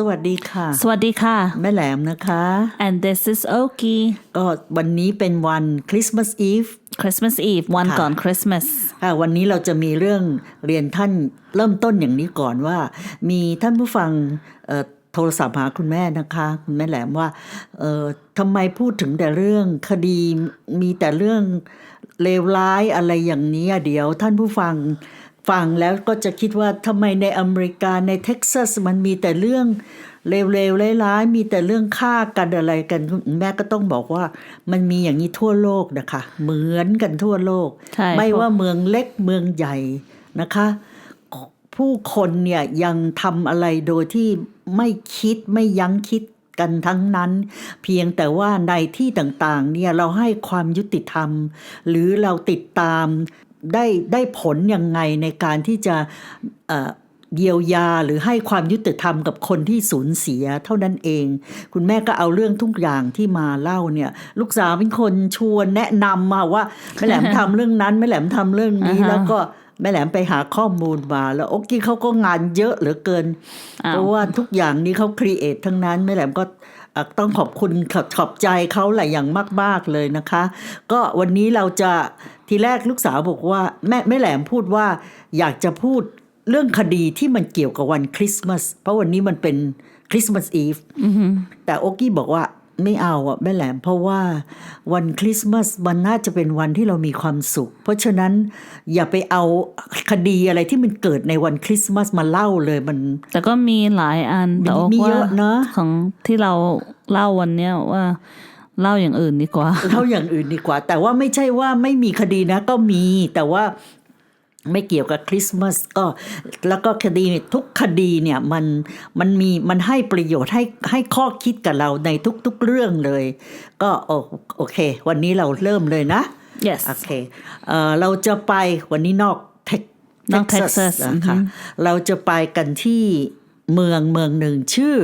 สวัสดีค่ะ สวัสดีค่ะ แม่แหลมนะคะ and this is Oki ก็วันนี้เป็นวันคริสต์มาสอีฟ Christmas Eve วันค่ะก่อน Christmas ค่ะวันนี้เราจะมีเรื่องเรียนท่านเริ่มต้นอย่างนี้ก่อนว่า มีท่านผู้ฟังเอ่อโทรศัพท์หาคุณแม่นะคะคุณแม่แหลมว่าเอ่อทำไมพูดถึงแต่เรื่องคดีมีแต่เรื่องเลวร้ายอะไรอย่างนี้อะเดี๋ยวท่านผู้ฟัง ฟังแล้วก็จะคิดว่าทำไมในอเมริกาในเท็กซัสมันมีแต่เรื่องเลวๆร้ายๆมีแต่เรื่องฆ่ากันอะไรกันคุณแม่ก็ต้องบอกว่า มันมีอย่างนี้ทั่วโลกนะคะ เหมือนกันทั่วโลกใช่ไม่เพราะว่าเมืองเล็กเมืองใหญ่นะคะ ผู้คนเนี่ยยังทำอะไรโดยที่ไม่คิดไม่ยั้งคิดกันทั้งนั้น เพียงแต่ว่าในที่ต่างๆเนี่ยเราให้ความยุติธรรม หรือเราติดตาม ได้ได้ผลยังไงในการที่จะเอ่อเยียวยาหรือให้ความยุติธรรมกับคนที่สูญเสียเท่านั้นเอง คุณแม่ก็เอาเรื่องทุกอย่างที่มาเล่าเนี่ย ลูกสาวเป็นคนชวนแนะนำมาว่าแม่แหลมทำเรื่องนั้นแม่แหลมทำเรื่องนี้อ่าฮะแล้วก็แม่แหลมไปหาข้อมูลมาแล้วโอ๊กกี้เขาก็งานเยอะเหลือเกินอ้าวเพราะว่าทุกอย่างนี้เขาครีเอททั้งนั้นแม่แหลมก็เอ่อต้องขอบคุณขอบขอบใจเขาหลายอย่างมาก ๆ เลยนะคะ ก็วันนี้เราจะ ทีแรกลูกสาวบอกว่าแม่แม่แหลมพูดว่าอยากจะพูดเรื่องคดีที่มันเกี่ยวกับวันคริสต์มาสเพราะวันนี้มันเป็นคริสต์มาสอีฟแต่โอ๊กกี้บอกว่าไม่เอาอะแม่แหลมเพราะว่าวันคริสต์มาสมันน่าจะเป็นวันที่เรามีความสุข เพราะฉะนั้นอย่าไปเอาคดีอะไรที่มันเกิดในวันคริสต์มาสมาเล่าเลยมัน แต่ก็มีหลายอันแต่มีว่าเยอะนะของที่เราเล่าวันเนี้ยว่า เล่าอย่างอื่นดีกว่าเท่าอย่างอื่นดีกว่า แต่ว่าไม่ใช่ว่าไม่มีคดีนะ ก็มีแต่ว่าไม่เกี่ยวกับคริสต์มาสก็แล้วก็คดีทุกคดีเนี่ยมันมันมีมันให้ประโยชน์ให้ให้ข้อคิดกับเราในทุกๆเรื่องเลย ก็โอโอเค วันนี้เราเริ่มเลยนะ yes โอเคเอ่อเราจะไปวันนี้นอกเท็กนอก Texas นะคะอือฮึเราจะไปกันที่เมืองเมืองหนึ่งชื่อ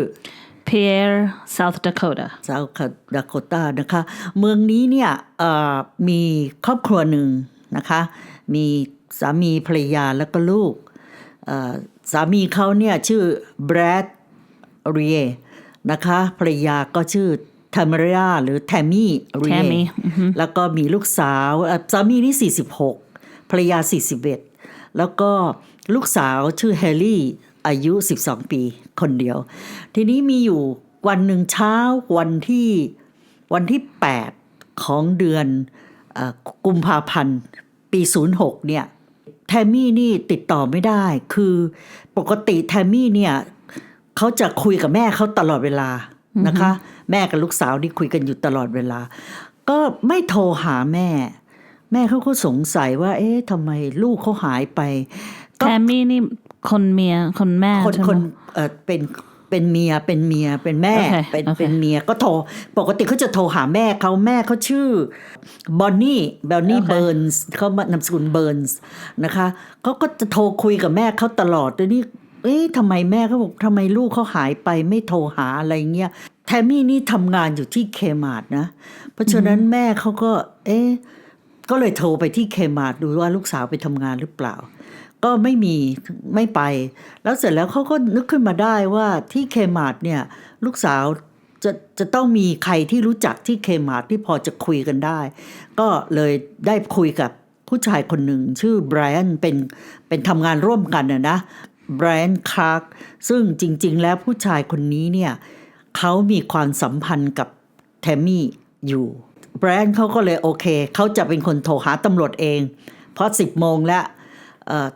Pierre South Dakota ซา t คดาโคตานะคะ เมืองนี้เนี่ยเอ่อมีครอบครัวหนึ่งนะคะ มีสามีภรรยาแล้วก็ลูกเอ่อสามีเขาเนี่ยชื่อแบรดเรียนะคะ ภรรยาก็ชื่อทามาริอาหรือแทมมี่เรีย Tammy แล้วก็มีลูกสาวเอ่อสามีนี่ 46 ภรรยา 41 แล้วก็ลูกสาวชื่อแฮร์รี่ อายุ 12 ปีคนเดียว ทีนี้มีอยู่วันหนึ่งเช้าวันที่วันที่ 8 ของเดือนเออกุมภาพันธ์ปี 06 เนี่ยแทมมี่นี่ติดต่อไม่ได้ คือปกติแทมมี่เนี่ยเขาจะคุยกับแม่เขาตลอดเวลานะคะ แม่กับลูกสาวนี่คุยกันอยู่ตลอดเวลา ก็ไม่โทรหาแม่ แม่เขาก็สงสัยว่า เอ๊ะทำไมลูกเขาหายไปก็แทมมี่นี่ คนเมียคนแม่คนใช่ไหมคนเออเป็นเป็นเมียเป็นเมียเป็นแม่โอเคเป็นโอเคเป็นเมียก็โทร ปกติเขาจะโทรหาแม่เขาแม่เขาชื่อบอนนี่บอนนี่เบิร์นส์เขามานามสกุลเบิร์นส์นะคะเขาก็จะโทรคุยกับแม่เขาตลอดแต่นี่เอ๊ะทำไมแม่เขาบอกทำไมลูกเขาหายไปไม่โทรหาอะไรเงี้ยแทมมี่นี่ทำงานอยู่ที่เคมาร์ดนะ เพราะฉะนั้นแม่เขาก็ เอ๊ะก็เลยโทรไปที่เคมาร์ดดูว่าลูกสาวไปทำงานหรือเปล่า ก็ไม่มีไม่ไป แล้วเสร็จแล้วเขาก็นึกขึ้นมาได้ว่าที่เคมาร์ดเนี่ยลูกสาวจะจะต้องมีใครที่รู้จักที่เคมาร์ดที่พอจะคุยกันได้ ก็เลยได้คุยกับผู้ชายคนหนึ่งชื่อไบรอันเป็นเป็นทำงานร่วมกันนะนะไบรอันคลาร์กซึ่งจริง ๆ แล้วผู้ชายคนนี้เนี่ยเขามีความสัมพันธ์กับแทมมี่อยู่ไบรอันเขาก็เลยโอเค เขาจะเป็นคนโทรหาตำรวจเอง เพราะสิบโมงแล้ว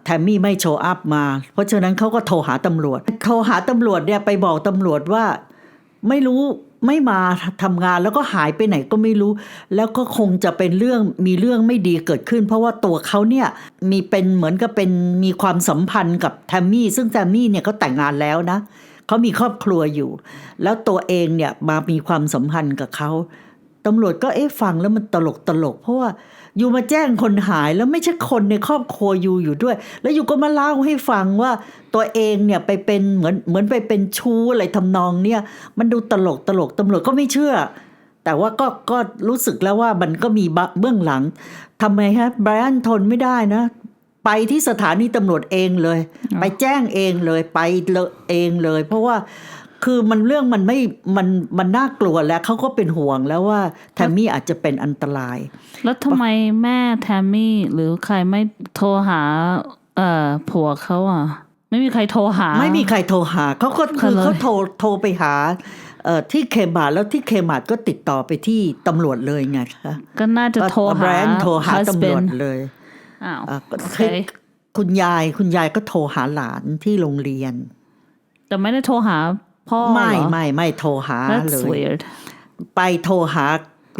แทมมี่ไม่โชว์อัพมา เพราะฉะนั้นเขาก็โทรหาตำรวจ โทรหาตำรวจเนี่ยไปบอกตำรวจว่าไม่รู้ไม่มาทำงานแล้วก็หายไปไหนก็ไม่รู้ แล้วก็คงจะเป็นเรื่องมีเรื่องไม่ดีเกิดขึ้น เพราะว่าตัวเขาเนี่ยมีเป็นเหมือนกับเป็นมีความสัมพันธ์กับแทมมี่ซึ่งแทมมี่เนี่ยเขาแต่งงานแล้วนะเขามีครอบครัวอยู่ แล้วตัวเองเนี่ยมามีความสัมพันธ์กับเขาตำรวจก็เอ๊ะฟังแล้วมันตลกตลก เพราะว่า ยู่มาแจ้งคนหายแล้วไม่ใช่คนในครอบครัวอยู่อยู่ด้วย แล้วอยู่ก็มาเล่าให้ฟังว่าตัวเองเนี่ยไปเป็นเหมือนเหมือนไปเป็นชู้อะไรทำนองเนี่ยมันดูตลกตลกตำรวจก็ไม่เชื่อ แต่ว่าก็ก็รู้สึกแล้วว่ามันก็มีบะเบื้องหลังทำไมฮะไบรอันทนไม่ได้นะ ไปที่สถานีตำรวจเองเลย ไปแจ้งเองเลยไปเลยเองเลย เพราะว่า คือมันเรื่องมันไม่มันมันน่ากลัวแล้วเขาก็เป็นห่วงแล้วว่าแทมมี่อาจจะเป็นอันตราย แล้วทำไมแม่แทมมี่หรือใครไม่โทรหา เอ่อผัวเขาอะ ไม่มีใครโทรหา ไม่มีใครโทรหาเขาก็คือเลยเขาโทรโทรไปหาเอ่อที่เคมาร์ทแล้วที่เคมาร์ทก็ติดต่อไปที่ตำรวจเลยไงคะก็น่าจะโทรแบหารนด์โทรหาตำรวจ husband เลยอ้าวอะก็โอเคคุณยายคุณยายก็โทรหาหลานที่โรงเรียน แต่ไม่ได้โทรหา พ่อไม่เหรอไม่ไม่โทรหา That's เลย weird ไปโทรหา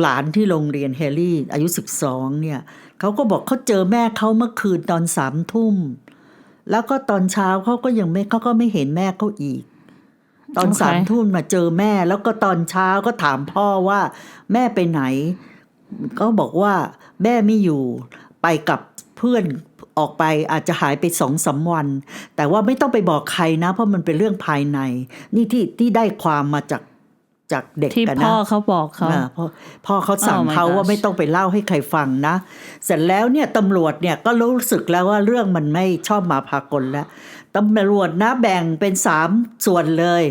หลานที่โรงเรียนเฮลี่ อายุสิบสองเนี่ยเขาก็บอกเขาเจอแม่เขาเมื่อคืนตอนสามทุ่ม แล้วก็ตอนเช้าเขาก็ยังไม่เขาก็ไม่เห็นแม่เขาอีก ตอนโอเคสามทุ่มมาเจอแม่ แล้วก็ตอนเช้าก็ถามพ่อว่าแม่ไปไหน ก็บอกว่าแม่ไม่อยู่ไปกับเพื่อน ออกไปอาจจะหายไปสองสามวัน แต่ว่าไม่ต้องไปบอกใครนะ เพราะมันเป็นเรื่องภายใน นี่ที่ที่ได้ความมาจากจากเด็กที่กันพ่นะอเขาบอกเขาอ่าพ่อพ่อเขาสั่ง Oh my เขาว่า gosh ไม่ต้องไปเล่าให้ใครฟังนะ เสร็จแล้วเนี่ยตำรวจเนี่ยก็รู้สึกแล้วว่าเรื่องมันไม่ชอบมาพากลแล้วตำรวจนะแบ่งเป็นสามส่วนเลย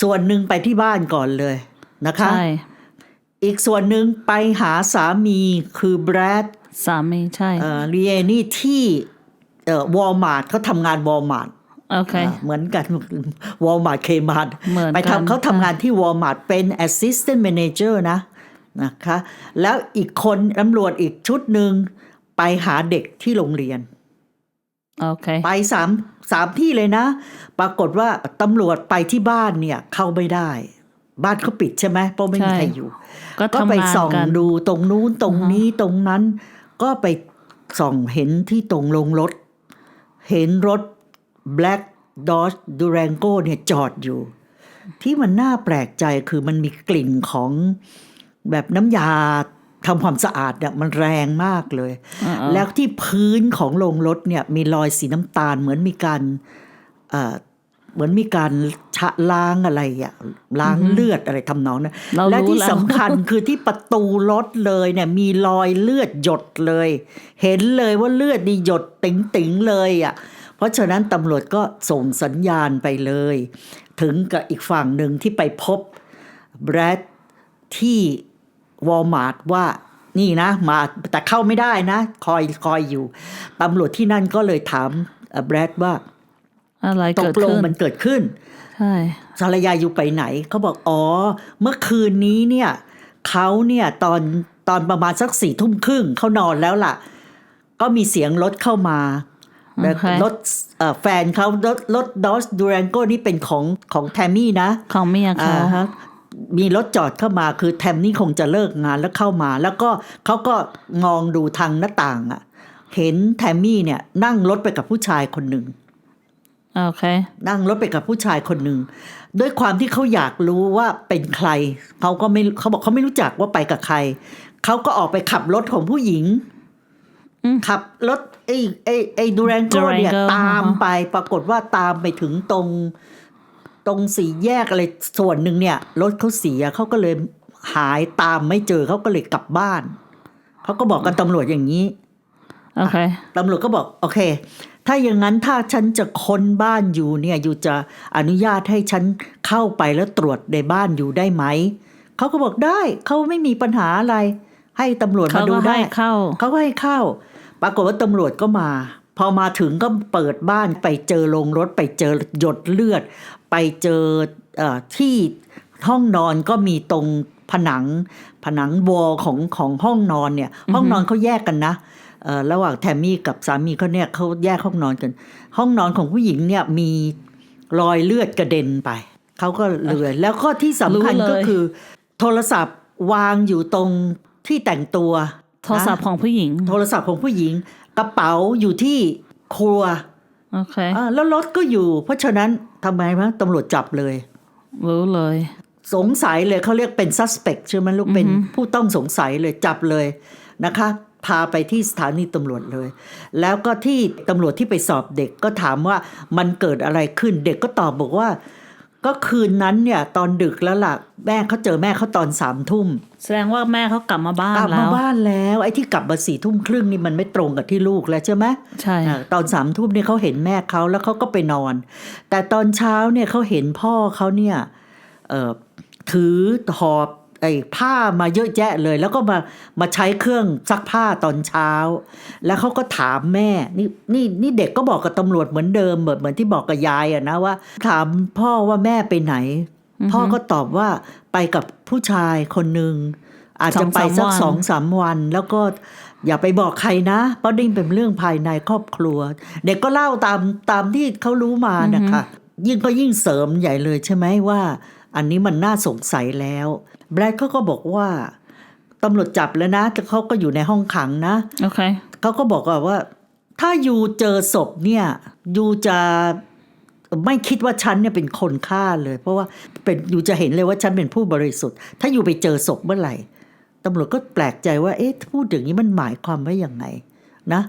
ส่วนหนึ่งไปที่บ้านก่อนเลยนะคะใช่อีกส่วนหนึ่งไปหาสามีคือแบรดสามีใช่เอ่อเรียนี่ที่เอ่อ วอลมาร์ทเขาทำงานวอลมาร์ทโอเคเหมือนกันวอลมาร์ทเคมาร์ทเหมือนกันไปทำเขาทำงานที่วอลมาร์ทเป็น assistant manager นะนะคะ แล้วอีกคนตำรวจอีกชุดหนึ่งไปหาเด็กที่โรงเรียน โอเค ไปสามสามที่เลยนะ ปรากฏว่าตำรวจไปที่บ้านเนี่ยเข้าไม่ได้ บ้านเขาปิดใช่ไหมเพราะไม่มีใช่ใครอยู่ ก็ก็ทำไปงานส่องกันดูตรงนู้นตรงนี้ตรงนั้น ก็ไปส่องเห็นที่ตรงลงรถ เห็นรถ Black Dodge Durango เนี่ยจอดอยู่ ที่มันน่าแปลกใจคือมันมีกลิ่นของแบบน้ำยาทำความสะอาดเนี่ยมันแรงมากเลยอ่าแล้วที่พื้นของโรงรถเนี่ยมีรอยสีน้ำตาลเหมือนมีการ เอ่อเหมือนมีการชะล้างอะไรอะล้างเลือดอะไรทำนองนั้นเราและรู้ที่แล้วสำคัญคือที่ประตูรถเลยเนี่ยมีรอยเลือดหยดเลย เห็นเลยว่าเลือดนี่หยดติ๋งๆเลยอะเพราะฉะนั้นตำรวจก็ส่งสัญญาณไปเลย ถึงกับอีกฝั่งหนึ่งที่ไปพบแบรดที่วอลมาร์ทว่านี่นะ มาแต่เข้าไม่ได้นะ คอยคอยอยู่ตำรวจที่นั่นก็เลยถามเอ่อแบรดว่า อะไรตเกิกดลงขึ้นมันเกิดขึ้นใช่สารยาอยู่ไปไหนเขาบอกอ๋อ เมื่อคืนนี้เนี่ยเขาเนี่ยตอนตอนประมาณสักสี่ทุ่มครึ่งเขานอนแล้วล่ะ ก็มีเสียงรถเข้ามาแล้วโอเครถเอ่อแฟนเขารถรถดอสดูรันโกนี่เป็นของของแทมมี่นะ ของเมียเขาอ่าฮะมีรถจอดเข้ามาคือแทมนี่คงจะเลิกงานแล้วเข้ามา แล้วก็เขาก็มองดูทางหน้าต่างอะเห็นแทมมี่เนี่ยนั่งรถไปกับผู้ชายคนหนึ่ง โอเค นั่งรถไปกับผู้ชายคนหนึ่งด้วยความที่เขาอยากรู้ว่าเป็นใครเขาก็ไม่เขาบอกเขาไม่รู้จักว่าไปกับใครเขาก็ออกไปขับรถของผู้หญิงขับรถไอ้ไอ้ไอ้ดูแรงโกเนี่ย Durango ตามไปปรากฏว่าตามไปถึงตรง ตรงสี่แยกอะไรส่วนหนึ่งเนี่ยรถเขาเสียเขาก็เลยหายตามไม่เจอเขาก็เลยกลับบ้านเขาก็บอกกับตำรวจอย่างนี้ โอเคตำรวจก็บอก โอเค ถ้าอย่างนั้นถ้าฉันจะค้นบ้านอยู่เนี่ยอยู่จะอนุญาตให้ฉันเข้าไปแล้วตรวจในบ้านอยู่ได้ไหม เขาก็บอกได้เขาไม่มีปัญหาอะไร ให้ตำรวจเขามาดูก็ได้ให้เข้าเขาก็ให้เข้า ปรากฏว่าตำรวจก็มา พอมาถึงก็เปิดบ้านไปเจอโรงรถไปเจอหยดเลือด ไปเจอเออที่ห้องนอนก็มีตรงผนังผนังวอลของของห้องนอนเนี่ย ห้องนอนเขาแยกกันนะเอ่อ ระหว่างแทมมี่กับสามีเขาเนี่ยเขาแยกห้องนอนกัน ห้องนอนของผู้หญิงเนี่ยมีรอยเลือดกระเด็นไป เขาก็เลือยแล้วก็ที่สำคัญรู้เลยก็คือ โทรศัพท์วางอยู่ตรงที่แต่งตัว โทรศัพท์ของผู้หญิง โทรศัพท์ของผู้หญิง กระเป๋าอยู่ที่ครัวโอเคอ่าแล้วรถก็อยู่ เพราะฉะนั้นทำไมวะตำรวจจับเลยรู้เลย สงสัยเลยเขาเรียกเป็น suspect ใช่ไหมลูกเป็นผู้ต้องสงสัยเลยจับเลยนะคะ พาไปที่สถานีตำรวจเลย แล้วก็ที่ตำรวจที่ไปสอบเด็กก็ถามว่ามันเกิดอะไรขึ้น เด็กก็ตอบบอกว่า ก็คืนนั้นเนี่ยตอนดึกแล้วล่ะแม่เขาเจอแม่เขาตอนสามทุ่มแสดงว่าแม่เขากลับมาบ้านกลับแล้มาวบ้านแล้วไอ้ที่กลับมาสี่ทุ่มครึ่งนี่มันไม่ตรงกับที่ลูกแล้วใช่ไหมใช่อ่าตอนสามทุ่มเนี่ยเขาเห็นแม่เขาแล้วเขาก็ไปนอน แต่ตอนเช้าเนี่ยเขาเห็นพ่อเขาเนี่ยเอ่อถือหอบ ไอ้ผ้ามาเยอะแยะเลย แล้วก็มามาใช้เครื่องซักผ้าตอนเช้า แล้วเขาก็ถามแม่นี่นี่นี่เด็กก็บอกกับตำรวจเหมือนเดิมเหมือนเหมือนที่บอกกับยายอะนะว่า ถามพ่อว่าแม่ไปไหน พ่อก็ตอบว่าไปกับผู้ชายคนหนึ่งอาจจะไปสักสองสามวัน แล้วก็อย่าไปบอกใครนะ เพราะนี่เป็นเรื่องภายในครอบครัว เด็กก็เล่าตามตามที่เขารู้มานะคะยิ่งก็ยิ่งเสริมใหญ่เลยใช่ไหมว่า อันนี้มันน่าสงสัยแล้วแบรดเขาก็บอกว่าตำรวจจับแล้วนะแต่เขาก็อยู่ในห้องขังนะโอเคเขาก็บอกว่าว่าถ้ายูเจอศพเนี่ยยูจะไม่คิดว่าฉันเนี่ยเป็นคนฆ่าเลย เพราะว่าเป็นยูจะเห็นเลยว่าฉันเป็นผู้บริสุทธิ์ ถ้ายูไปเจอศพเมื่อไหร่ตำรวจก็แปลกใจว่าเอ๊ะพูดอย่างนี้มันหมายความว่าอย่างไงนะ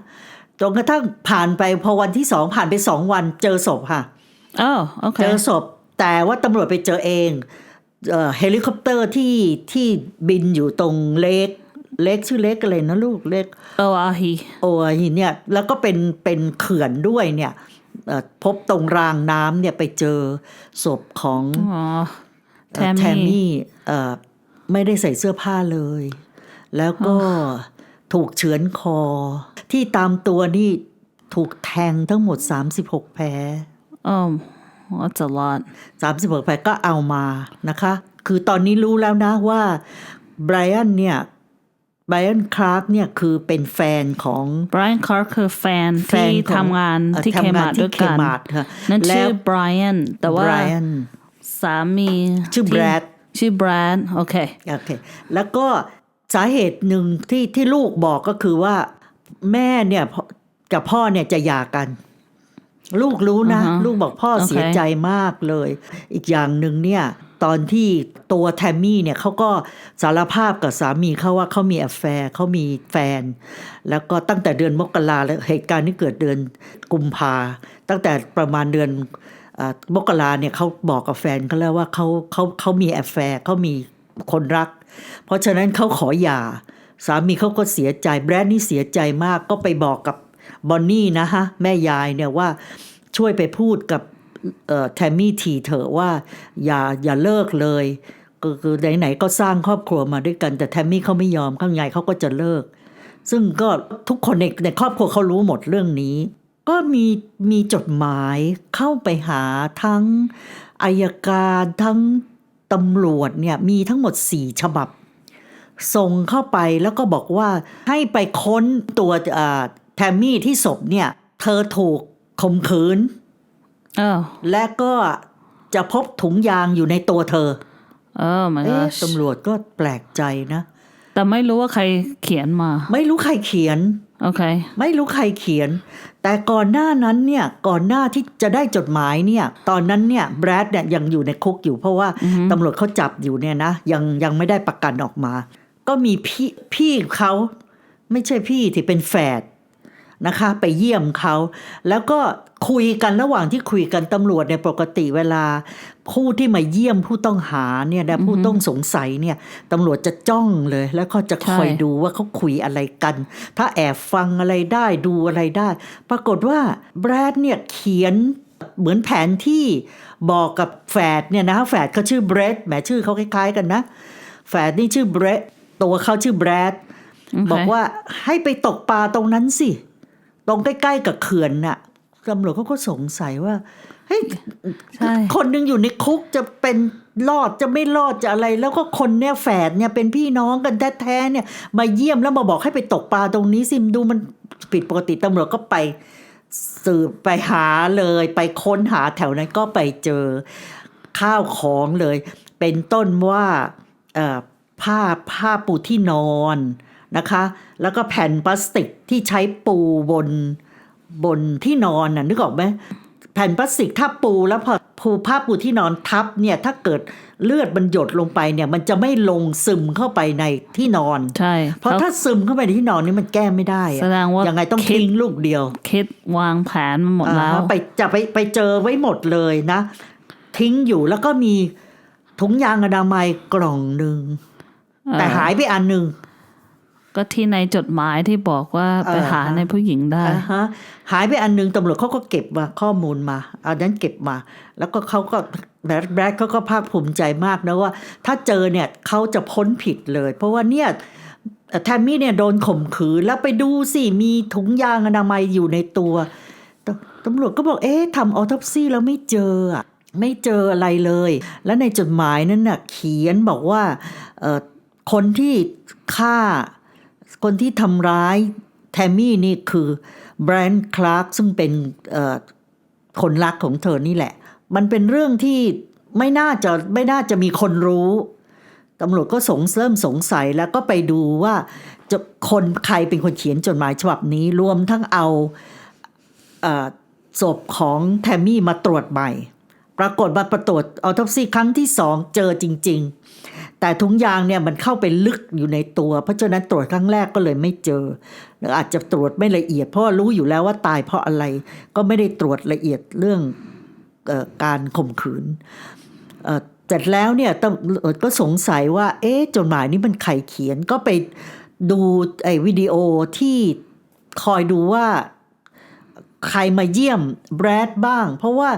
จนกระทั่งผ่านไปพอวันที่สองผ่านไปสองวันเจอศพค่ะโอ้โอเคเจอศพ แต่ว่าตำรวจไปเจอเองเอ่อเฮลิคอปเตอร์ที่ที่บินอยู่ตรงเลกเลกชื่อเลกอะไรนะลูกเลกโออาฮีโอ้ยเนี่ยแล้วก็เป็นเป็นเขื่อนด้วยเนี่ยเอ่อพบตรงรางน้ำเนี่ยไปเจอศพของอ๋อเอ่อแทแทมมมี่มี่เอ่อไม่ได้ใส่เสื้อผ้าเลย แล้วก็ถูกเฉือนคอ ที่ตามตัวนี่ถูกแทงทั้งหมด 36 แผลโอ้ that's a lot 36แผลก็เอามานะคะ คือตอนนี้รู้แล้วนะว่าไบรอันเนี่ยไบรอันคลาร์กเนี่ยคือเป็นแฟนของ Brian Clark คือแฟนแฟที่นของทำงานเอ่อที่เคทำงมาด้วยที่กัน Kmart ค่ะนั่นแล้ชื่อว Brian แต่ว่าไบรอันสามีชื่อที่ Brad ชื่อ Brad โอเคโอเค แล้วก็สาเหตุหนึ่งที่ที่ลูกบอกก็คือว่าแม่เนี่ยพ่อกับพ่อเนี่ยจะหย่ากัน ลูกรู้นะอือฮะลูกบอกพ่อโอเคเสียใจมากเลย อีกอย่างหนึ่งเนี่ยตอนที่ตัวแทมมี่เนี่ยเขาก็สารภาพกับสามีเขาว่าเขามีแอฟแฟร์เขามีแฟน แล้วก็ตั้งแต่เดือนมกราแล้วเหตุการณ์ที่เกิดเดือนกุมภาตั้งแต่ประมาณเดือนเอ่อมกราเนี่ยเขาบอกกับแฟนเขาแล้วว่าเขาเขาเขามีแอฟแฟร์เขามีคนรัก เพราะฉะนั้นเขาขอหย่าสามีเขาก็เสียใจแบรนด์นี่เสียใจมากก็ไปบอกกับ บอนนี่นะฮะ แม่ยายเนี่ยว่าช่วยไปพูดกับแทมมี่ทีเถอะว่าอย่าอย่าเลิกเลยก็คือไหนๆก็สร้างครอบครัวมาด้วยกัน แต่แทมมี่เขาไม่ยอมข้างในเขาก็จะเลิก ซึ่งก็ทุกคนในในครอบครัวเขารู้หมดเรื่องนี้ ก็มีมีจดหมายเข้าไปหาทั้งอายการทั้งตำรวจเนี่ยมีทั้งหมดสี่ฉบับ ส่งเข้าไปแล้วก็บอกว่าให้ไปค้นตัวอ่อ แทมมี่ที่ศพเนี่ย เธอถูกข่มขืนโอ้และก็จะพบถุงยางอยู่ในตัวเธอโอ้ my เอ๊ะ gosh ตำรวจก็แปลกใจนะ แต่ไม่รู้ว่าใครเขียนมา ไม่รู้ใครเขียน โอเค ไม่รู้ใครเขียน แต่ก่อนหน้านั้นเนี่ย ก่อนหน้าที่จะได้จดหมายเนี่ย ตอนนั้นเนี่ยแบรดเนี่ยยังอยู่ในคุกอยู่เพราะว่าตำรวจเขาจับอยู่เนี่ยนะ ยังยังไม่ได้ประกันออกมา ก็มีพี่พี่เขาไม่ใช่พี่ที่เป็นแฝด นะคะ ไปเยี่ยมเขา แล้วก็คุยกันระหว่างที่คุยกันตำรวจในยปกติเวลา ผู้ที่มาเยี่ยมผู้ต้องหาเนี่ยนะผู้ต้องสงสัยเนี่ยตำรวจจะจ้องเลย แล้วก็จะคอยใช่ดูว่าเขาคุยอะไรกัน ถ้าแอบฟังอะไรได้ดูอะไรได้ ปรากฏว่าแบรดเนี่ยเขียนเหมือนแผนที่บอกกับแฝดเนี่ยนะแฝดเขาชื่อเบรดแหมชื่อเขาคล้ายๆกันนะ แฝดนี่ชื่อเบรดตัวเขาชื่อแบรดโอเคบอกว่าให้ไปตกปลาตรงนั้นสิ ตรงใกล้ๆกับเขื่อนน่ะตำรวจเขาก็สงสัยว่าเฮ้ยใช่ คนหนึ่งอยู่ในคุกจะเป็นรอดจะไม่รอดจะอะไร แล้วก็คนเนี่ยแฝดเนี่ยเป็นพี่น้องกันแท้ๆเนี่ย มาเยี่ยมแล้วมาบอกให้ไปตกปลาตรงนี้สิมดูมันผิดปกติตำรวจก็ไป สืบไปหาเลย ไปค้นหาแถวนั้นก็ไปเจอข้าวของเลย เป็นต้นว่าเอ่อผ้าผ้าปูที่นอน นะคะ แล้วก็แผ่นพลาสติกที่ใช้ปูบนบนที่นอนน่ะนึกออกไหมแผ่นพลาสติกถ้าปูแล้วพอปูผ้าปูที่นอนทับเนี่ยถ้าเกิดเลือดมันหยดลงไปเนี่ยมันจะไม่ลงซึมเข้าไปในที่นอนใช่ เพราะถ้าซึมเข้าไปในที่นอนนี่มันแก้ไม่ได้อะแสดงว่ายังไงต้องคิดทิ้งลูกเดียว คิดวางแผนมาหมดแล้วอ่าไปจะไปไปเจอไว้หมดเลยนะ ทิ้งอยู่แล้วก็มีถุงยางอนามัยกล่องหนึ่งเออแต่หายไปอันหนึ่ง ก็ที่ในจดหมายที่บอกว่าไปเออหาฮะในผู้หญิงได้อ่าฮะหายไปอันหนึงตำรวจเขาก็เก็บมาข้อมูลมาอันนั้นเก็บมา แล้วก็เขาก็แบรดแบรดเขาก็ภาคภูมิใจมากนะว่า ถ้าเจอเนี่ยเขาจะพ้นผิดเลย เพราะว่าเนี่ยแทมมี่เนี่ยโดนข่มขืนแล้วไปดูสิมีถุงยางอนามัยอยู่ในตัวตตำรวจก็บอกเอ๊ะทำออทอปซี่แล้วไม่เจออะไม่เจออะไรเลย แล้วในจดหมายนั้นน่ะเขียนบอกว่าเอ่อคนที่ฆ่า คนที่ทำร้ายแทมมี่นี่คือแบรนด์คลาร์กซึ่งเป็นคนรักของเธอนี่แหละ มันเป็นเรื่องที่ไม่น่าจะไม่น่าจะมีคนรู้ตำรวจก็สงเริ่มสงสัยแล้วก็ไปดูว่าจะคนใครเป็นคนเขียนจดหมายฉบับนี้รวมทั้งเอาศพของแทมมี่มาตรวจใหม่ ปรากฏว่าประตรวจออทอปซีครั้งที่สองเจอจริง ๆ แต่ถุงยางเนี่ยมันเข้าไปลึกอยู่ในตัว เพราะฉะนั้นตรวจครั้งแรกก็เลยไม่เจอหรืออาจจะตรวจไม่ละเอียด เพราะรู้อยู่แล้วว่าตายเพราะอะไร ก็ไม่ได้ตรวจละเอียดเรื่องออการข่มขืนเอ่อเสร็จแล้วเนี่ยตำรวจก็สงสัยว่า เอ๊ะจดหมายนี้มันใครเขียนก็ไปดูไอ้วิดีโอที่คอยดูว่าใครมาเยี่ยมแบรดบ้าง เพราะว่า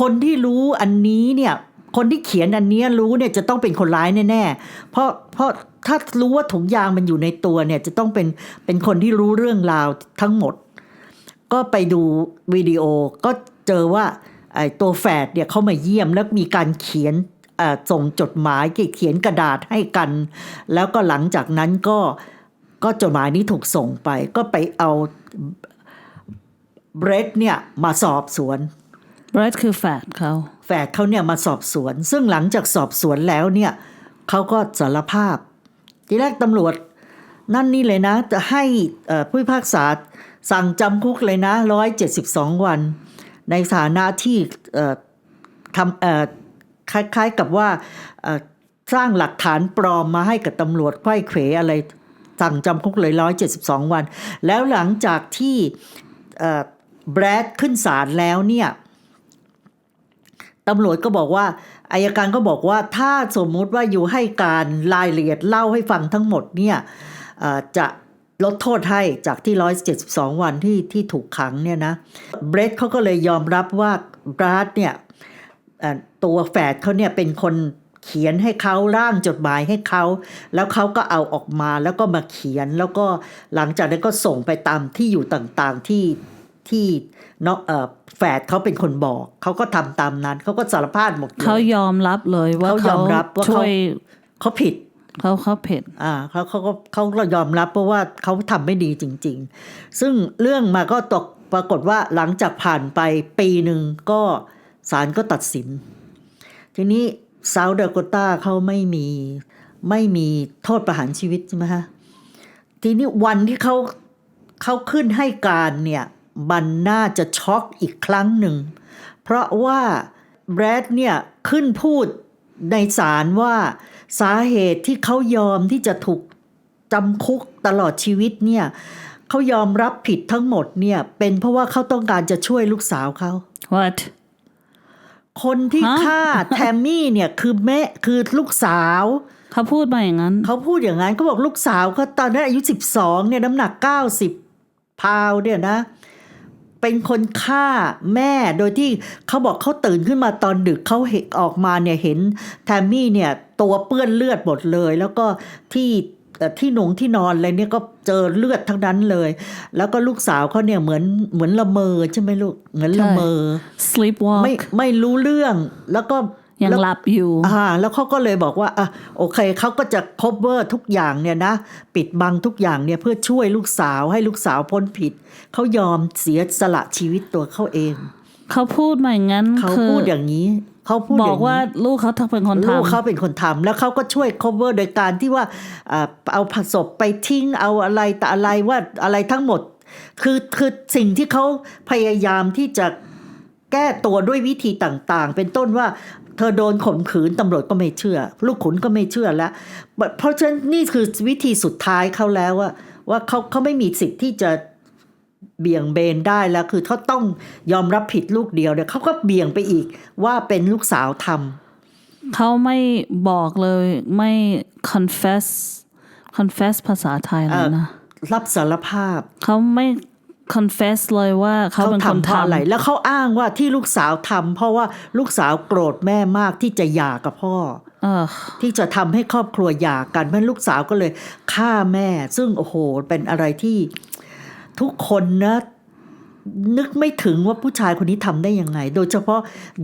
คนที่รู้อันนี้เนี่ย คนที่เขียนอันนี้รู้เนี่ยจะต้องเป็นคนร้ายแน่ๆ เพราะเพราะถ้ารู้ว่าถุงยางมันอยู่ในตัวเนี่ยจะต้องเป็นเป็นคนที่รู้เรื่องราวทั้งหมด ก็ไปดูวิดีโอก็เจอว่าไอ้ตัวแฝดเนี่ยเขามาเยี่ยมแล้วมีการเขียนส่งจดหมายเขียนกระดาษให้กัน แล้วก็หลังจากนั้นก็ก็จดหมายนี้ถูกส่งไป ก็ไปเอาเบรดเนี่ยมาสอบสวน b r e d คือแฟดเขา แฝดเขาเนี่ยมาสอบสวน ซึ่งหลังจากสอบสวนแล้วเนี่ยเขาก็สารภาพ ทีแรกตำรวจนั่นนี่เลยนะ จะให้ผู้พิพากษาสั่งจำคุกเลยนะร้อยเจ็ดสิบสองวัน ในฐานะที่ทำคล้ายๆกับว่าสร้างหลักฐานปลอมมาให้กับตำรวจไข้เขวอะไรสั่งจำคุกเลยร้อยเจ็ดสิบสองวัน แล้วหลังจากที่แบรดขึ้นศาลแล้วเนี่ย ตำรวจก็บอกว่าอายการก็บอกว่าถ้าสมมุติว่าอยู่ให้การรายละเอียดเล่าให้ฟังทั้งหมดเนี่ยจะลดโทษให้จากที่ 172 วันที่ที่ถูกขังเนี่ยนะเบรดเขาก็เลยยอมรับว่าบราดเนี่ยตัวแฝดเขาเนี่ยเป็นคนเขียนให้เขาร่างจดหมายให้เขา แล้วเขาก็เอาออกมาแล้วก็มาเขียนแล้วก็หลังจากนั้นก็ส่งไปตามที่อยู่ต่างๆที่ ที่เนาะเอ่อแฝดเขาเป็นคนบอก เขาก็ทำตามนั้น เขาก็สารภาพหมดเลยเขายอมรับเลยว่าเขายอมรับว่าเขาช่วยเขาผิดเขาเขาเผ็ดอ่าเขาเขาก็เขาก็ยอมรับเพราะว่าเขาทำไม่ดีจริง ๆ ซึ่งเรื่องมาก็ตกปรากฏว่าหลังจากผ่านไปปีหนึ่งก็ศาลก็ตัดสิน ทีนี้ซา t ์ d ดโกตาเขาไม่มีไม่มีโทษประหารชีวิตใช่ไหมฮะทีนี้วันที่เขาเขาขึ้นให้การเนี่ย มันน่าจะช็อกอีกครั้งหนึ่ง เพราะว่าแบรดเนี่ยขึ้นพูดในศาลว่าสาเหตุที่เขายอมที่จะถูกจำคุกตลอดชีวิตเนี่ยเขายอมรับผิดทั้งหมดเนี่ย เป็นเพราะว่าเขาต้องการจะช่วยลูกสาวเขา what คนที่ฮะฆ่าแทมมี่เนี่ยคือแม่คือลูกสาวเขาพูดมาอย่างนั้นเขาพูดอย่างนั้นเขาบอกลูกสาวเขาตอนนั้นอายุสิบสองเนี่ยน้ำหนักเก้าสิบพาวน์เนี่ยนะ เป็นคนฆ่าแม่โดยที่เขาบอกเขาตื่นขึ้นมาตอนดึกเขาเห็นออกมาเนี่ยเห็นแทมมี่เนี่ยตัวเปื้อนเลือดหมดเลย แล้วก็ที่เอ่อที่หนงที่นอนอะไรเนี่ยก็เจอเลือดทั้งนั้นเลย แล้วก็ลูกสาวเขาเนี่ยเหมือนเหมือนละเมอใช่ไหมลูกเหมือนละเมอ sleepwalk ไม่ไม่รู้เรื่องแล้วก็ ยังแล้วหลับอยู่อ่าแล้วเขาก็เลยบอกว่าอะโอเคเขาก็จะ cover ทุกอย่างเนี่ยนะ ปิดบังทุกอย่างเนี่ยเพื่อช่วยลูกสาวให้ลูกสาวพ้นผิด เขายอมเสียสละชีวิตตัวเขาเอง เขาพูดมาอย่างนั้นเขาคือพูดอย่างนี้เขาพูดบออย่างกว่านี้ลูกเขาทั้งเป็นคนลูกทำเขาเป็นคนทำแล้วเขาก็ช่วย cover โดยการที่ว่าอ่าเอาผสบไปทิ้งเอาอะไรแต่อะไรว่าอะไรทั้งหมด คือคือสิ่งที่เขาพยายามที่จะแก้ตัวด้วยวิธีต่างๆ เป็นต้นว่า เธอโดนข่มขืนตำรวจก็ไม่เชื่อ ลูกขุนก็ไม่เชื่อแล้ว เพราะฉะนั้นนี่คือวิธีสุดท้ายเขาแล้วว่าว่าเขาเขาไม่มีสิทธิ์ที่จะเบี่ยงเบนได้แล้ว คือเขาต้องยอมรับผิดลูกเดียวเนี่ยเขาก็เบี่ยงไปอีกว่าเป็นลูกสาวทำเขาไม่บอกเลยไม่ confess confess ภาษาไทยแล้วนะ รับสารภาพ เขาไม่ confess เลยว่าเขาเขาเป็นคนทำเพราะอะไรทำแล้วเขาอ้างว่าที่ลูกสาวทำเพราะว่าลูกสาวโกรธแม่มากที่จะหย่ากับพ่อเออที่จะทำให้ครอบครัวหย่ากันเพราะลูกสาวก็เลยฆ่าแม่ ซึ่งโอ้โหเป็นอะไรที่ทุกคนนะ นึกไม่ถึงว่าผู้ชายคนนี้ทำได้ยังไง โดยเฉพาะ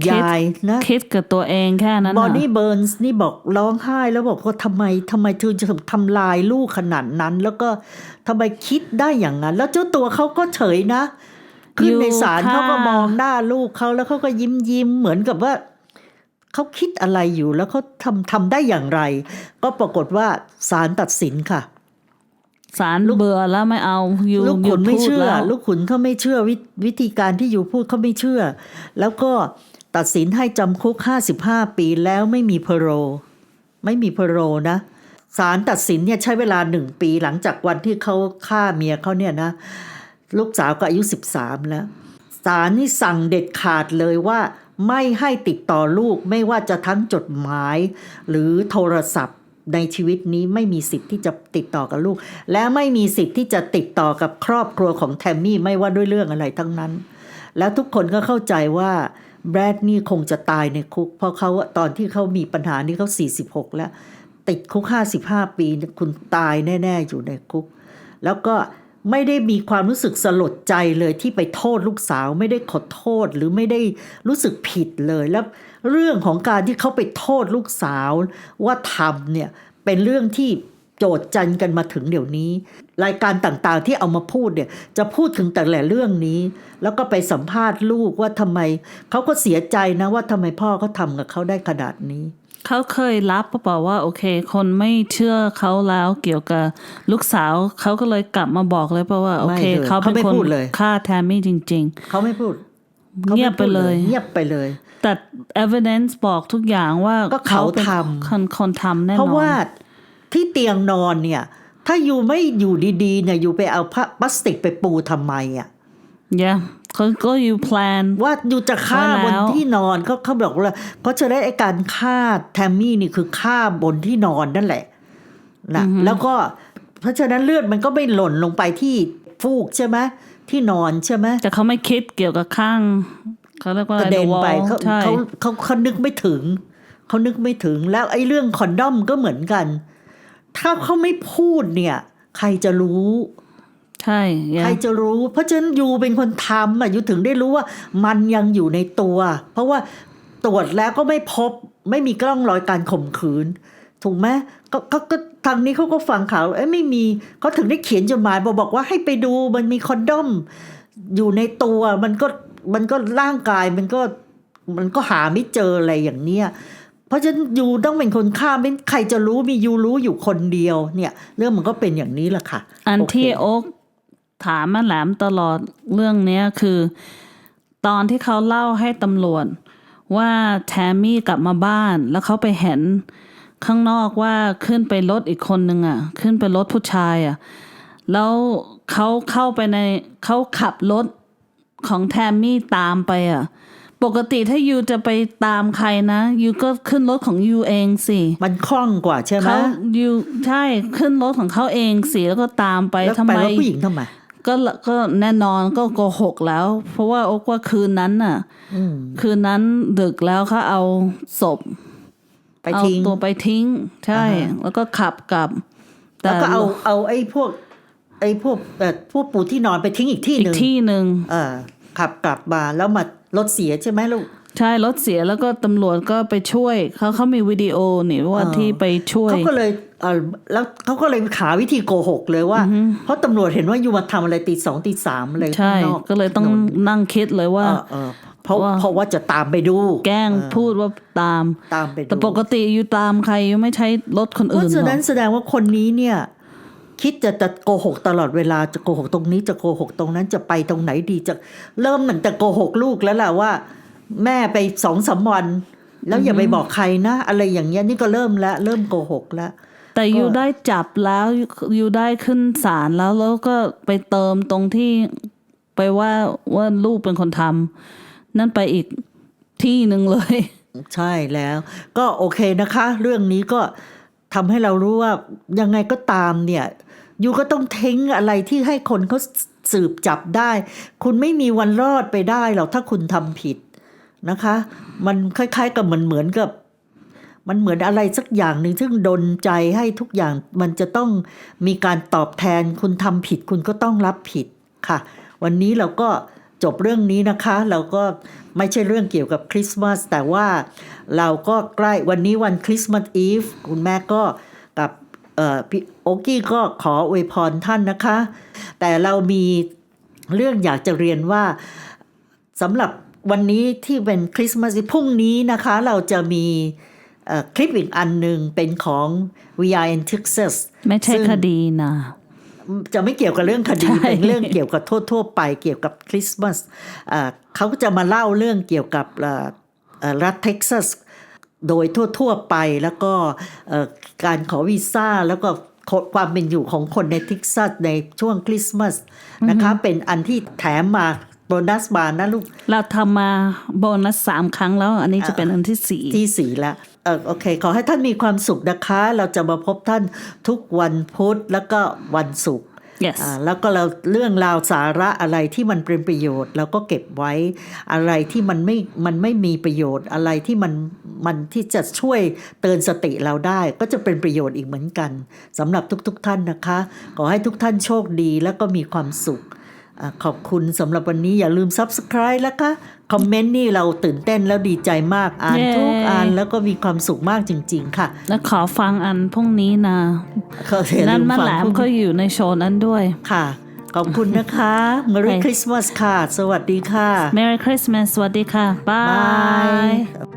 ยายนะคิดกับตัวเองแค่นั้นบอน่ะดี้เบิร์นส์นี่บอกร้องไห้แล้วบอกว่าทำไมทำไมเธอจะทำลายลูกขนาดนั้น แล้วก็ทำไมคิดได้อย่างนั้น แล้วเจ้าตัวเขาก็เฉยนะ ขึ้นในศาลเขาก็มองหน้าลูกเขาแล้วเขาก็ยิ้มยิ้มเหมือนกับว่าเขาคิดอะไรอยู่แล้วเขาทำทำได้อย่างไร ก็ปรากฏว่าศาลตัดสินค่ะ สารเบื่อแล้วไม่เอาอยู่ลูกหยุขุดนไม่พูดเชื่อแล้วลูกขุนเขาไม่เชื่อวิวิธีการที่อยู่พูดเขาไม่เชื่อ แล้วก็ตัดสินให้จำคุกห้าสิบห้าปีแล้วไม่มีเพโร ไม่มีเพโรนะศาลตัดสินเนี่ยใช้เวลาหนึ่งปีหลังจากวันที่เขาฆ่าเมียเขาเนี่ยนะ ลูกสาวก็อายุสิบสามแล้วศาลนี่สั่งเด็ดขาดเลยว่า ไม่ให้ติดต่อลูกไม่ว่าจะทั้งจดหมาย หรือโทรศัพท์ ในชีวิตนี้ไม่มีสิทธิ์ที่จะติดต่อกับลูก และไม่มีสิทธิ์ที่จะติดต่อกับครอบครัวของแทมมี่ไม่ว่าด้วยเรื่องอะไรทั้งนั้น แล้วทุกคนก็เข้าใจว่าแบรดนี่คงจะตายในคุก เพราะเขาตอนที่เขามีปัญหานี่เขา 46 แล้ว ติดคุก 55 ปีคุณตายแน่ ๆ อยู่ในคุก แล้วก็ ไม่ได้มีความรู้สึกสลดใจเลยที่ไปโทษลูกสาว ไม่ได้ขอโทษหรือไม่ได้รู้สึกผิดเลยแล้วเรื่องของการที่เขาไปโทษลูกสาวว่าทำเนี่ยเป็นเรื่องที่โจทย์จันกันมาถึงเดี๋ยวนี้ รายการต่างๆที่เอามาพูดเนี่ยจะพูดถึงแต่ละเรื่องนี้ แล้วก็ไปสัมภาษณ์ลูกว่าทำไมเขาก็เสียใจนะว่าทำไมพ่อเขาทำกับเขาได้ขนาดนี้ เขาเคยรับปะเปล่าว่าโอเค คนไม่เชื่อเขาแล้วเกี่ยวกับลูกสาวเขาก็เลยกลับมาบอกเลยปะว่าโอเคไม่เลยเขาเป็นเขาไม่คนพูดเลยฆ่าแทมมี่จริงเขาไม่พูดๆขาเงีม่ยบไปพูดเลย เงียบไปเลย แต่ evidence บอกทุกอย่างว่าก็เขาเป็นทำคนคนทำแน่นอนเพราะว่าที่เตียงนอนเนี่ย ถ้าอยู่ไม่อยู่ดีๆเนี่ยอยู่ไปเอาผ้าพลาสติกไปปูทำไมอะ yeah เขาก็อยู่ plan ว่าอยู่จะฆ่าไว้บแล้นวที่นอนเขาเขาบอกว่าเขาจะได้ไอการฆ่าแทมมี่นี่คือฆ่าบนที่นอนนั่นแหละนะแล้วก็เพราะฉะนั้นเลือดมันก็ไม่หล่นลงไปที่ฟูกใช่ไหมที่นอนใช่ไหมแต่เขาไม่คิดเกี่ยวกับข้างเขาเรียกว่ากระเด็น the wall ไปเขาใช่เขาเขาเขานึกไม่ถึงเขานึกไม่ถึงแล้วไอ้เรื่องคอนดอมก็เหมือนกัน ถ้าเขาไม่พูดเนี่ย ใครจะรู้ ใช่ yeah ใครจะรู้ เพราะฉะนั้นยูเป็นคนทำอะยูถึงได้รู้ว่ามันยังอยู่ในตัว เพราะว่าตรวจแล้วก็ไม่พบไม่มีกล้องรอยการข่มขืน ถูกไหมก็ก็ก็ทางนี้เขาก็ฟังข่าวเอ้ยไม่มีเขาถึงได้เขียนจดหมายบอกบอกว่าให้ไปดูมันมีคอนดอม อยู่ในตัวมันก็มันก็ร่างกายมันก็มันก็หาไม่เจออะไรอย่างเนี้ยเพราะฉะนั้นยูต้องเป็นคนฆ่าไม่ใครจะรู้มียูรู้อยู่คนเดียวเนี่ย เรื่องมันก็เป็นอย่างนี้แหละค่ะ อันโเคที่โอ๊ก ถามมาแหลมตลอดเรื่องเนี้ยคือ ตอนที่เขาเล่าให้ตำรวจ ว่าแทมมี่กลับมาบ้าน แล้วเขาไปเห็นข้างนอกว่าขึ้นไปรถอีกคนนึงอะ ขึ้นไปรถผู้ชายอะ แล้วเขาเข้าไปในเขาขับรถของแทมมี่ตามไปอะปกติถ้ายูจะไปตามใครนะยูก็ขึ้นรถของยูเองสิ มันคล่องกว่าใช่ไหมเขาอยู่ใช่ขึ้นรถของเขาเองสิแล้วก็ตามไปแล้วทำไปไมว่าผู้หญิงทำไม ก็ละก็แน่นอนก็โกหกแล้ว เพราะว่าโอกว่าคืนนั้นน่ะอืมคืนนั้นดึกแล้วเขาเอาศพไปเอาทิ้งตัวไปทิ้ง ใช่อ่าฮะแล้วก็ขับกลับ แล้วก็เอาเอาไอ้พวก ไอ้พวกเอ่อพวกปูที่นอนไปทิ้งอีกที่อีหกนึ่งที่หนึ่งเออขับกลับมาแล้วมารถเสียใช่ไหมลูก ใช่รถเสียแล้วก็ตำรวจก็ไปช่วยเขาเขามีวิดีโอนี่ว่าอ่าที่ไปช่วยเขาก็เลยเออแล้วเขาก็เลยหาวิธีโกหกเลยว่า เพราะตำรวจเห็นว่าอยู่มาทำอะไรตีสองตีสามอะไรใช่ข้างนอกก็เลยต้องถนนนั่งคิดเลยว่าเออเออเพราะว่าเพราะว่าจะตามไปดู แกล้งพูดว่าตามตามไปดูแต่ปกติอยู่ตามใครอยู่ไม่ใช้รถคนเพอื่ราะนหฉะรอนั้นกแสดงว่าคนนี้เนี่ย คิดจะจะโกหกตลอดเวลาจะโกหกตรงนี้จะโกหกตรงนั้นจะไปตรงไหนดีจะเริ่มเหมือนแต่โกหกลูกแล้วแหละว่า แม่ไปสองสามวัน แล้วอย่าไปบอกใครนะ อะไรอย่างเงี้ยนี่ก็เริ่มแล้วเริ่มโกหกแล้วแต่ยูได้จับแล้วยูได้ขึ้นศาลแล้วแล้วก็ไปเติมตรงที่ไปว่าว่าลูกเป็นคนทำนั่นไปอีกที่หนึ่งเลย ใช่แล้ว ก็โอเคนะคะ เรื่องนี้ก็ทำให้เรารู้ว่ายังไงก็ตามเนี่ยยูก็ต้องทิ้งอะไรที่ให้คนเขาสืบจับได้ คุณไม่มีวันรอดไปได้หรอกถ้าคุณทำผิด นะคะ มันคล้ายๆกับเหมือนเหมือนกับ มันเหมือนอะไรสักอย่างหนึ่งซึ่งดนใจให้ทุกอย่างมันจะต้องมีการตอบแทนคุณทำผิดคุณก็ต้องรับผิดค่ะ วันนี้เราก็จบเรื่องนี้นะคะ เราก็ไม่ใช่เรื่องเกี่ยวกับคริสต์มาสแต่ว่าเราก็ใกล้วันนี้วันคริสต์มาสอีฟคุณแม่ก็กับเอ่อพี่โอกี้ก็ขออวยพรท่านนะคะ แต่เรามีเรื่องอยากจะเรียนว่าสำหรับ วันนี้ที่เป็นคริสต์มาสพรุ่งนี้นะคะ เราจะมีเอ่อคลิปอีกอันหนึ่งเป็นของ We Are in Texas ไม่ใช่ซึ่งคดีนะจะไม่เกี่ยวกับเรื่องคดีใช่เป็นเรื่องเกี่ยวกับทั่วๆไปเกี่ยวกับคริสต์มาสเอ่อเขาก็จะมาเล่าเรื่องเกี่ยวกับเอ่อเอ่อรัฐเท็กซัสโดยทั่วๆไปแล้วก็เอ่อการขอวีซ่าแล้วก็ความเป็นอยู่ของคนในเท็กซัสในช่วงคริสต์มาสนะคะเป็นอันที่แถมมา โบนัสมานะลูก เราทำมาโบนัสสามครั้งแล้ว อันนี้จะเป็นอันที่สี่ที่สี่แล้วเออโอเค ขอให้ท่านมีความสุขนะคะ เราจะมาพบท่านทุกวันพุธแล้วก็วันศุกร์ yes อ่าแล้วก็เราเรื่องราวสาระอะไรที่มันเป็นประโยชน์เราก็เก็บไว้อะไรที่มันไม่มันไม่มีประโยชน์อะไรที่มันมันที่จะช่วยเตือนสติเราได้ ก็จะเป็นประโยชน์อีกเหมือนกันสำหรับทุกๆทท่านนะคะ ขอให้ทุกท่านโชคดีแล้วก็มีความสุขอา ขอบคุณสำหรับวันนี้อย่าลืม Subscribe แล้วก็คอมเมนต์นี่เราตื่นเต้นแล้วดีใจมาก อ่านเย้ทุกอ่านแล้วก็มีความสุขมากจริง ๆ ค่ะ แล้วขอฟังอันพรุ่งนี้นะก็อย่านั่นลืมาฟังแหลมพรุ่งก็อยู่ในโชว์นั้นด้วยค่ะ ขอบคุณนะคะ Merry โอเค Christmas ค่ะ สวัสดีค่ะ Merry Christmas สวัสดีค่ะ บาย Bye